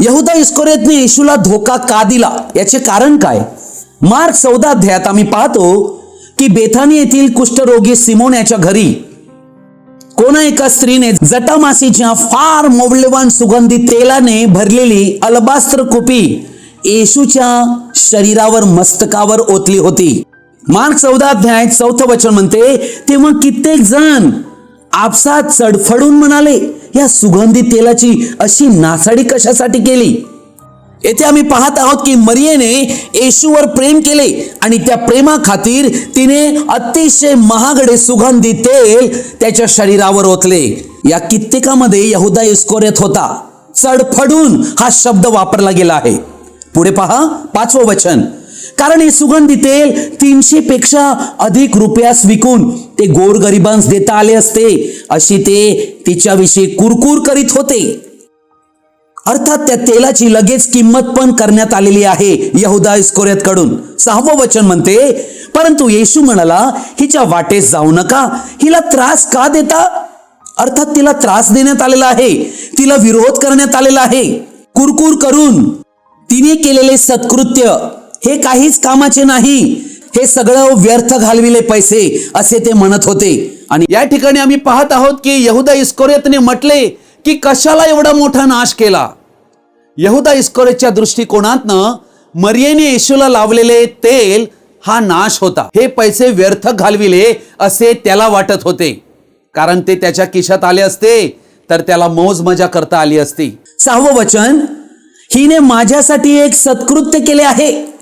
यहुदा इस्कोरेतने येशूला धोका का दिला? याचे कारण काय? मार्क चौदा अध्यायात आम्ही पाहतो की बेथानी येथील कुष्ठरोगी सिमोन याच्या घरी कोणा एका स्त्रीने जटामासीच्या फार मौल्यवान सुगंधी तेलाने भरलेली अलबास्त्र कुपी येशूच्या शरीरावर मस्तकावर ओतली होती. मार्क चौदा अध्याय चौथं वचन म्हणते तेव्हा कित्येक जण आपसात चडफडून म्हणाले या सुगंधी तेलाची अशी नासाडी कशासाठी केली? येथे आम्ही पाहत आहोत की मरियेने येशूवर प्रेम केले आणि त्या प्रेमाखातीर तिने अतिशय महागडे सुगंधी तेल त्याच्या शरीरावर ओतले. या कित्येकामध्ये यहुदा इस्कोरेत होता. चडफडून हा शब्द वापरला गेला आहे. पुढे पहा पाचवं वचन. कारण हे सुगंधी तेल तीनशे पेक्षा अधिक रुपयास विकून ते गोरगरिबांस देता आले असते. अशी ते तिच्याविषयी कुरकुर करीत होते. अर्थात त्या तेलाची लगेच किंमत पण करण्यात आलेली आहे यहुदा इस्कोरेत कडून सहावं वचन म्हणते परंतु येशू म्हणाला हिच्या वाटेस जाऊ नका. हिला त्रास का देता? अर्थात तिला त्रास देण्यात आलेला आहे. तिला विरोध करण्यात आलेला आहे. कुरकुर करून तिने केलेले सत्कृत्य हे काहीच कामाचे नाही. हे सगळं व्यर्थ घालविले पैसे असे ते म्हणत होते. आणि या ठिकाणी आम्ही पाहत आहोत की यहुदा इस्कोरेतने म्हटले की कशाला एवढा मोठा नाश केला? यहुदा इस्कोरेच्या दृष्टिकोनातनं मरियेने येशूला लावलेले तेल हा नाश होता. हे पैसे व्यर्थ घालविले असे त्याला वाटत होते. कारण ते त्याच्या खिशात आले असते तर त्याला मौज मजा करता आली असती. सहावं वचन हिने माझ्यासाठी एक सत्कृत्य केले आहे.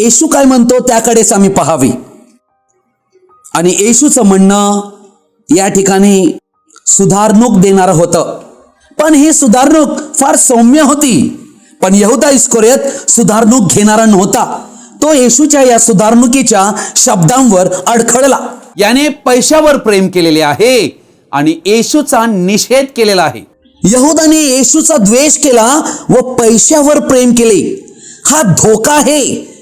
येशू काय म्हणतो? त्याकडेच आम्ही पाहावे. आणि येशूचं म्हणणं या ठिकाणी सुधारणूक देणारं होतं. पण ही सुधारणूक फार सौम्य होती. पण यहुदा इस्कोरेत सुधारणूक घेणारा नव्हता. तो येशूच्या या सुधारणुकीच्या शब्दांवर अडखळला. याने पैशावर प्रेम केलेले आहे आणि येशूचा निषेध केलेला आहे. यहुदाने येशूचा द्वेष केला व पैशावर प्रेम केले. हा धोका आहे.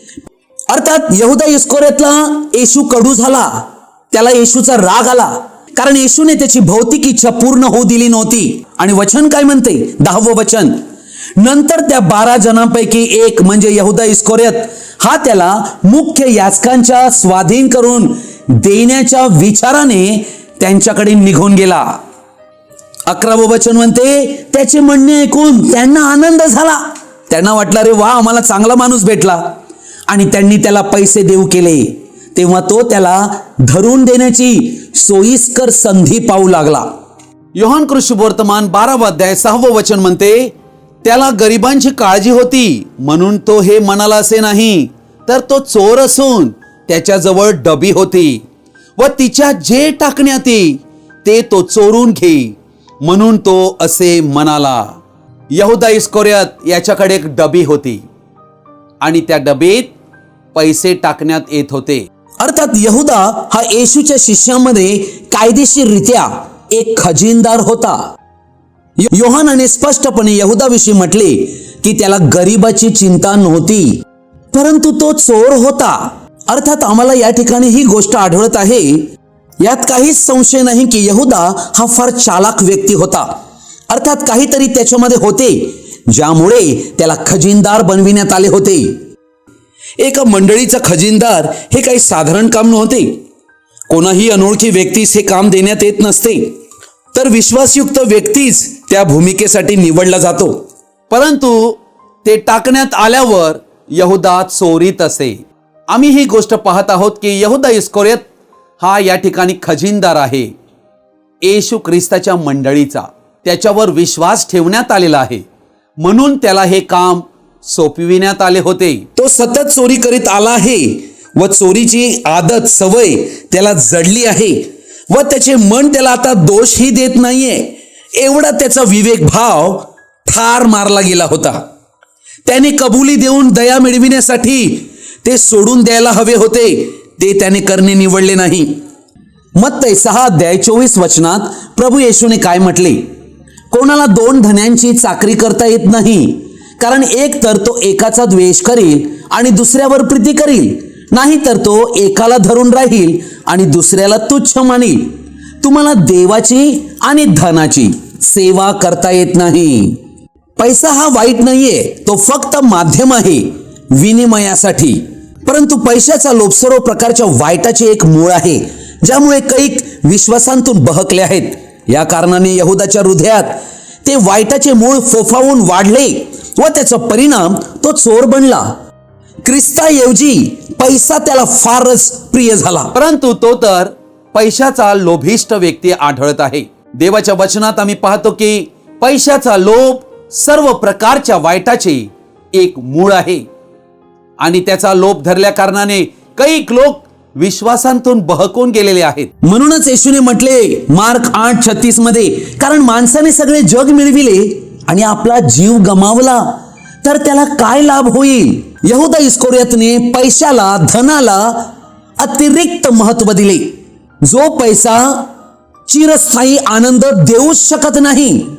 अर्थात यहुदा इस्कोरेतला येशू कडू झाला. त्याला येशूचा राग आला. कारण येशूने त्याची भौतिक इच्छा पूर्ण होऊ दिली नव्हती. आणि वचन काय म्हणते? दहावं वचन. नंतर त्या बारा जणांपैकी एक म्हणजे यहुदा इस्कोरेत हा त्याला मुख्य याचकांच्या स्वाधीन करून देण्याच्या विचाराने त्यांच्याकडे निघून गेला. अकरावं वचन म्हणते त्याचे म्हणणे ऐकून त्यांना आनंद झाला. त्यांना वाटलं रे वा आम्हाला चांगला माणूस भेटला. आणि त्यांनी त्याला पैसे देऊ केले. तेव्हा तो त्याला धरून देण्याची सोयीस्कर संधी पाहू लागला. योहान कृषी वर्तमान बारावा अध्याय सहावं वचन म्हणते त्याला गरिबांची काळजी होती म्हणून तो हे म्हणाला असे नाही तर तो चोर असून त्याच्याजवळ डबी होती व तिच्या जे टाकण्यात येई ते तो चोरून घे. म्हणून तो असे म्हणाला. यहुदा इस्कोर्यात याच्याकडे एक डबी होती आणि त्या डबीत पैसे टाकण्यात येत होते. अर्थात यहुदा हा येशूच्या शिष्यामध्ये कायदेशीररित्या एक खजिनदार होता. योहानाने स्पष्टपणे यहुदाविषयी म्हटले की त्याला गरिबाची चिंता नव्हती परंतु तो चोर होता. अर्थात आम्हाला या ठिकाणी ही गोष्ट आढळत आहे. यात काहीच संशय नाही की यहुदा हा फार चालाक व्यक्ती होता. अर्थात काहीतरी त्याच्यामध्ये होते ज्यामुळे त्याला खजिनदार बनविण्यात आले होते. एका मंडळीचा खजिनदार हे काही साधारण काम नव्हते. कोणाही अनोळखी व्यक्तीस हे काम देण्यात येत नसते. तर विश्वासयुक्त व्यक्तीच त्या भूमिकेसाठी निवडला जातो. परंतु ते टाकण्यात आल्यावर यहुदा चोरीत असे. आम्ही ही गोष्ट पाहत आहोत की यहुदा इस्कोरेत हा या ठिकाणी खजिनदार आहे. येशू ख्रिस्ताच्या मंडळीचा. त्याच्यावर विश्वास ठेवण्यात आलेला आहे. म्हणून त्याला हे काम सोपविण्यात आले होते. सतत चोरी करीत आला आहे व चोरीची आदत सवय त्याला जडली आहे व त्याचे मन त्याला आता दोषही देत नाहीये. एवढा त्याचा विवेक भाव ठार मारला गेला होता. त्याने कबुली देऊन दया मिळविण्यासाठी ते सोडून द्यायला हवे होते ते त्याने करणे निवडले नाही. मत्तय सहा अध्याय चोवीस वचनात प्रभू येशूने काय म्हटले? कोणाला दोन धन्यांची चाकरी करता येत नाही कारण एक तर तो एकाचा द्वेष करील आणि दुसऱ्यावर प्रीती करील. नाही तर तो एकाला धरून राहील आणि दुसऱ्याला तुच्छ मानील. तुम्हाला देवाची आणि धनाची सेवा करता येत नाही. पैसा हा वाईट नाहीये तो फक्त माध्यम आहे विनिमयासाठी. परंतु पैशाचा लोभ सर्व प्रकारच्या वाईटाचे एक मूळ आहे ज्यामुळे कैक विश्वासांतून बहकले आहेत. या कारणाने यहुदाच्या हृदयात ते वाईटाचे मूळ फोफावून वाढले. व त्याचा परिणाम तो चोर बनला. ख्रिस्ताऐवजी पैसा त्याला फारच प्रिय झाला. परंतु तो तर पैशाचा लोभिष्ट व्यक्ती आढळत आहे. देवाच्या वचनात आम्ही पाहतो की पैशाचा लोभ सर्व प्रकारच्या वाईटाचे एक मूळ आहे. आणि त्याचा लोभ धरल्या कारणाने कैक लोक विश्वासांतून बहकून गेलेले आहेत. म्हणूनच येशूने म्हटले मार्क आठ छत्तीसमध्ये कारण माणसाने सगळे जग मिळविले आणि आपला जीव गमावला तर त्याला काय लाभ होईल? यहुदा इस्कोरियतने पैशाला धनाला अतिरिक्त महत्त्व दिले. जो पैसा चिरस्थायी आनंद देऊच शकत नाही